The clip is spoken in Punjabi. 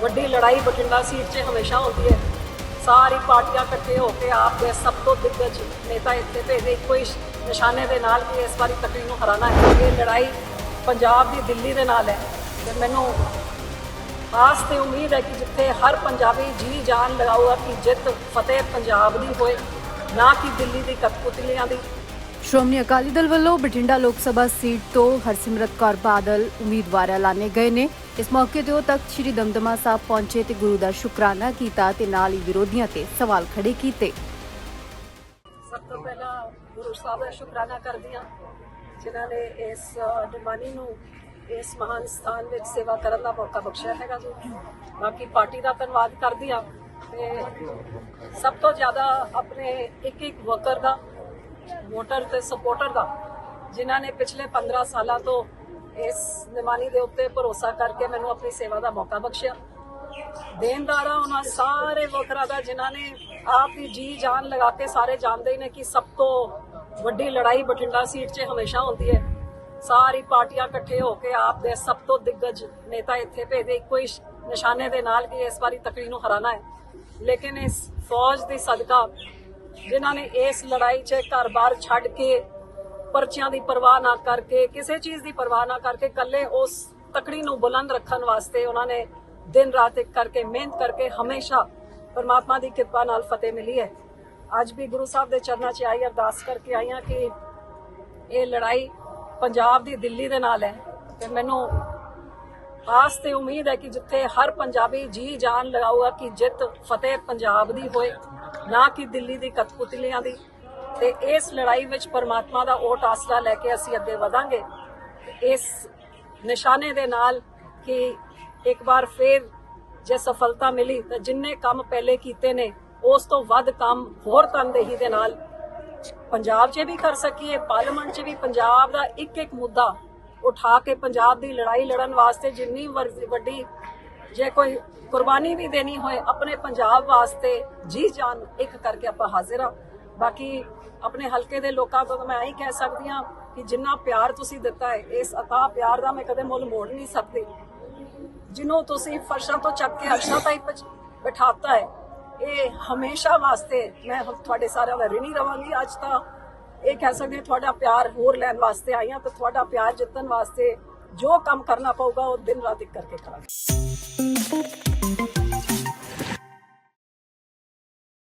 ਵੱਡੀ ਲੜਾਈ ਬਠਿੰਡਾ ਸੀਟ 'ਚ ਹਮੇਸ਼ਾ ਹੁੰਦੀ ਹੈ। ਸਾਰੀ ਪਾਰਟੀਆਂ ਇਕੱਠੇ ਹੋ ਕੇ ਆਪ ਦੇ ਸਭ ਤੋਂ ਦਿੱਗਜ ਨੇਤਾ ਇੱਥੇ ਭੇਜੇ ਇੱਕੋ ਹੀ ਨਿਸ਼ਾਨੇ ਦੇ ਨਾਲ ਕਿ ਇਸ ਵਾਰੀ ਤਕੜੀ ਨੂੰ ਹਰਾਣਾ ਹੈ। ਇਹ ਲੜਾਈ ਪੰਜਾਬ ਦੀ ਦਿੱਲੀ ਦੇ ਨਾਲ ਹੈ ਤੇ ਮੈਨੂੰ ਆਸ ਤੇ ਉਮੀਦ ਹੈ ਕਿ ਜਿੱਥੇ ਹਰ ਪੰਜਾਬੀ ਜੀ ਜਾਨ ਲਗਾਊਗਾ ਕਿ ਜਿੱਤ ਫਤਿਹ ਪੰਜਾਬ ਦੀ ਹੋਏ, ਨਾ ਕਿ ਦਿੱਲੀ ਦੀ ਕਠਪੁਤਲੀਆਂ ਦੀ। ਸ਼੍ਰੋਮਣੀ ਅਕਾਲੀ ਦਲ ਵੱਲੋਂ ਬਠਿੰਡਾ ਲੋਕ ਸਭਾ ਸੀਟ ਤੋਂ ਹਰਸਿਮਰਤ ਕੌਰ ਬਾਦਲ ਉਮੀਦਵਾਰ ਐਲਾਨੇ ਗਏ ਨੇ। ਇਸ ਮੌਕੇ ਤੇ ਉਹ ਤਖਤ ਸ੍ਰੀ ਦਮਦਮਾ ਸਾਹਿਬ ਪਹੁੰਚੇ ਤੇ ਗੁਰੂ ਦਾ ਸ਼ੁਕਰਾਨਾ ਕੀਤਾ ਤੇ ਨਾਲ ਹੀ ਵਿਰੋਧੀਆਂ ਤੇ ਸਵਾਲ ਖੜੇ ਕੀਤੇ। ਸਭ ਤੋਂ ਪਹਿਲਾਂ ਗੁਰੂ ਸਾਹਿਬ ਦਾ ਸ਼ੁਕਰਾਨਾ ਕਰਦੀ ਹਾਂ, ਜਿਨ੍ਹਾਂ ਨੇ ਇਸ ਨਿਮਾਨੀ ਨੂੰ ਇਸ ਮਹਾਨ ਸਥਾਨ ਵਿੱਚ ਸੇਵਾ ਕਰਨ ਦਾ ਮੌਕਾ ਬਖਸ਼ਿਆ ਹੈਗਾ ਜੀ। ਬਾਕੀ ਪਾਰਟੀ ਦਾ ਧੰਨਵਾਦ ਕਰਦੀ ਹਾਂ ਤੇ ਸਭ ਤੋਂ ਜ਼ਿਆਦਾ ਆਪਣੇ ਇੱਕ ਇੱਕ ਵਰਕਰ ਦਾ ਵੋਟਰ ਤੇ ਸਪੋਰਟਰ ਦਾ, ਜਿਨ੍ਹਾਂ ਨੇ ਪਿਛਲੇ 15 ਸਾਲਾਂ ਤੋਂ ਇਸ ਨਿਮਾਨੀ ਦੇ ਉੱਤੇ ਭਰੋਸਾ ਕਰਕੇ ਮੈਨੂੰ ਆਪਣੀ ਸੇਵਾ ਦਾ ਮੌਕਾ ਬਖਸ਼ਿਆ। ਦੇਣਦਾਰਾਂ ਉਹਨਾਂ ਸਾਰੇ ਵਕਰਾਂ ਦਾ, ਜਿਨ੍ਹਾਂ ਨੇ ਆਪ ਹੀ ਜੀ ਜਾਨ ਲਗਾ ਕੇ ਸਾਰੇ ਜਾਣਦੇ ਨੇ ਕਿ ਸਭ ਤੋਂ ਵੱਡੀ ਲੜਾਈ ਬਠਿੰਡਾ ਸੀਟ 'ਚ ਹਮੇਸ਼ਾ ਹੁੰਦੀ ਹੈ। ਸਾਰੀ ਪਾਰਟੀਆਂ ਇਕੱਠੇ ਹੋ ਕੇ ਆਪ ਦੇ ਸਭ ਤੋਂ ਦਿੱਗਜ ਨੇਤਾ ਇੱਥੇ ਭੇਜੇ ਇੱਕੋ ਹੀ ਨਿਸ਼ਾਨੇ ਦੇ ਨਾਲ ਕਿ ਇਸ ਵਾਰੀ ਤਕੜੀ ਨੂੰ ਹਰਾਣਾ ਹੈ। ਲੇਕਿਨ ਇਸ ਫੌਜ ਦੀ ਸਦਕਾ ਜਿਨ੍ਹਾਂ ਨੇ ਇਸ ਲੜਾਈ 'ਚ ਘਰ-ਬਾਰ ਛੱਡ ਕੇ ਪਰਚਿਆਂ ਦੀ ਪਰਵਾਹ ਨਾ ਕਰਕੇ, ਕਿਸੇ ਚੀਜ਼ ਦੀ ਪਰਵਾਹ ਨਾ ਕਰਕੇ ਕੱਲੇ ਉਸ ਤਕੜੀ ਨੂੰ ਬੁਲੰਦ ਰੱਖਣ ਵਾਸਤੇ ਉਹਨਾਂ ਨੇ ਦਿਨ ਰਾਤ ਇੱਕ ਕਰਕੇ ਮਿਹਨਤ ਕਰਕੇ ਹਮੇਸ਼ਾ ਪਰਮਾਤਮਾ ਦੀ ਕਿਰਪਾ ਨਾਲ ਫਤਿਹ ਮਿਲੀ ਹੈ। ਅੱਜ ਵੀ ਗੁਰੂ ਸਾਹਿਬ ਦੇ ਚਰਨਾਂ 'ਚ ਆਈ ਅਰਦਾਸ ਕਰਕੇ ਆਈਆਂ ਕਿ ਇਹ ਲੜਾਈ ਪੰਜਾਬ ਦੀ ਦਿੱਲੀ ਦੇ ਨਾਲ ਹੈ ਤੇ ਮੈਨੂੰ ਆਸ ਤੇ ਉਮੀਦ ਹੈ ਕਿ ਜਿੱਥੇ ਹਰ ਪੰਜਾਬੀ ਜੀ ਜਾਨ ਲਗਾਊਗਾ ਕਿ ਜਿੱਤ ਫਤਿਹ ਪੰਜਾਬ ਦੀ ਹੋਏ। ਨਾ ਕਿ ਦਿੱਲੀ ਦੀ ਕਠਪੁਤਲੀਆਂ ਦੀ। ਤੇ ਇਸ ਲੜਾਈ ਵਿੱਚ ਪਰਮਾਤਮਾ ਦਾ ਓਟ ਆਸਰਾ ਲੈ ਕੇ ਅਸੀਂ ਅੱਗੇ ਵਧਾਂਗੇ। ਇਸ ਨਿਸ਼ਾਨੇ ਦੇ ਨਾਲ ਕਿ ਇੱਕ ਵਾਰ ਫੇਰ ਜੇ ਸਫਲਤਾ ਮਿਲੀ, ਤਾਂ ਜਿੰਨੇ ਕੰਮ ਪਹਿਲੇ ਕੀਤੇ ਨੇ, ਉਸ ਤੋਂ ਵੱਧ ਕੰਮ ਹੋਰ ਤਨਦੇਹੀ ਦੇ ਨਾਲ ਪੰਜਾਬ 'ਚ ਵੀ ਕਰ ਸਕੀਏ, ਪਾਰਲੀਮੈਂਟ 'ਚ ਵੀ ਪੰਜਾਬ ਦਾ ਇੱਕ ਇੱਕ ਮੁੱਦਾ ਉਠਾ ਕੇ ਪੰਜਾਬ ਦੀ ਲੜਾਈ ਲੜਨ ਵਾਸਤੇ ਜਿੰਨੀ ਵਰ- ਵੱਡੀ ਜੇ ਕੋਈ ਕੁਰਬਾਨੀ ਵੀ ਦੇਣੀ ਹੋਏ, ਆਪਣੇ ਪੰਜਾਬ ਵਾਸਤੇ ਜੀ ਜਾਨ ਇੱਕ ਕਰਕੇ ਆਪਾਂ ਹਾਜ਼ਰ ਹਾਂ। ਬਾਕੀ ਆਪਣੇ ਹਲਕੇ ਦੇ ਲੋਕਾਂ ਤੋਂ ਮੈਂ ਇਹੀ ਕਹਿ ਸਕਦੀ ਹਾਂ ਕਿ ਜਿੰਨਾ ਪਿਆਰ ਤੁਸੀਂ ਦਿੱਤਾ ਹੈ, ਇਸ ਅਤਾ ਪਿਆਰ ਦਾ ਮੈਂ ਕਦੇ ਮੁੱਲ ਮੋੜ ਨਹੀਂ ਸਕਦੀ। ਜਿਹਨੂੰ ਤੁਸੀਂ ਫਰਸ਼ਾਂ ਤੋਂ ਚੱਕ ਕੇ ਅਰਸ਼ਾਂ ਤਾਈਂ ਪਹੁੰਚ- ਬਿਠਾਤਾ ਹੈ, ਇਹ ਹਮੇਸ਼ਾ ਵਾਸਤੇ ਮੈਂ ਤੁਹਾਡੇ ਸਾਰਿਆਂ ਦਾ ਰਿਣੀ ਰਵਾਂਗੀ। ਅੱਜ ਤਾਂ ਇਹ ਕਹਿ ਸਕਦੇ ਹਾਂ ਤੁਹਾਡਾ ਪਿਆਰ ਹੋਰ ਲੈਣ ਵਾਸਤੇ ਆਈ ਹਾਂ ਤੇ ਤੁਹਾਡਾ ਪਿਆਰ ਜਿੱਤਣ ਵਾਸਤੇ ਜੋ ਕੰਮ ਕਰਨਾ ਪਊਗਾ ਉਹ ਦਿਨ ਰਾਤ ਇੱਕ ਕਰਕੇ ਕਰਾਂਗੇ।